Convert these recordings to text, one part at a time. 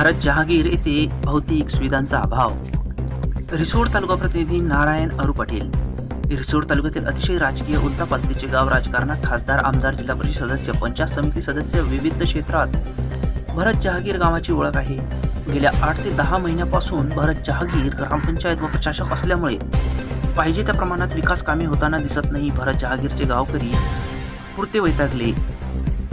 भारत जहागीर येथे भौतिक सुविधांचा अभाव. रिसोड तालुका प्रतिनिधी नारायण अरू पटेल. रिसोड तालुक्यातील अतिशय राजकीय उलटा गाव राजकारणात खासदार आमदार जिल्हा परिषद सदस्य पंचायत समिती सदस्य विविध क्षेत्रात भरत जहागीर गावाची ओळख आहे. गेल्या आठ ते दहा महिन्यापासून भरत जहागीर ग्रामपंचायत व प्रशासक असल्यामुळे पाहिजे त्या प्रमाणात विकास कामे होताना दिसत नाही. भरत जहागीरचे गावकरी पुरते वैतागले.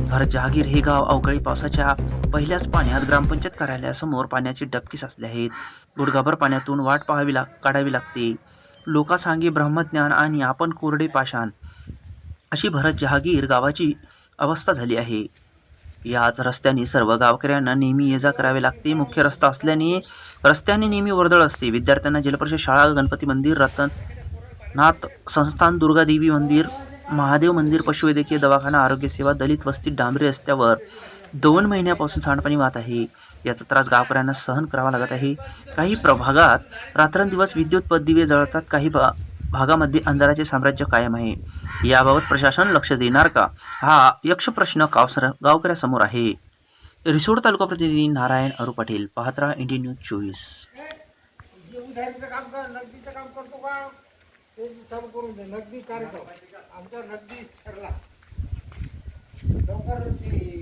भरत जहागीर हे गाव अवकाळी पावसाच्या पहिल्याच पाण्यात ग्रामपंचायत कार्यालयासमोर पाण्याची डबकी असले आहेत. गुडघाभर पाण्यातून वाट पाहावी लाग काढावी लागते. लोकासांगी ब्रह्मज्ञान आणि आपण कोरडे पाषाण. अशी भरत जहागीर गावाची अवस्था झाली आहे. याच रस्त्याने सर्व गावकऱ्यांना नेहमी ये जा करावे लागते. मुख्य रस्ता असल्याने रस्त्याने नेहमी वर्दळ असते. विद्यार्थ्यांना जिल्हा शाळा गणपती मंदिर रतननाथ संस्थान दुर्गादेवी मंदिर महादेव मंदिर पशुवैद्यकीय दवाखाना आरोग्य सेवा दलित वस्ती डांबरी रस्त्यावर दोन महिन्यापासून सांडपाणी वाहत आहे. याचा त्रास गावकऱ्यांना सहन करावा लागत आहे. काही प्रभागात रात्रंदिवस विद्युत पददिवे जळतात काही भा भागामध्ये अंधाराचे साम्राज्य कायम आहे. याबाबत प्रशासन लक्ष देणार का? हा यक्ष प्रश्न गावसर गावकऱ्यासमोर आहे. रिसोड तालुका प्रतिनिधी नारायण अरू पाटील पाहत्रा इंडियन न्यूज चोवीस. ते चालू करून दे. नगदी कार्यक्रम. आमचा नगदी ठरला. लवकर ते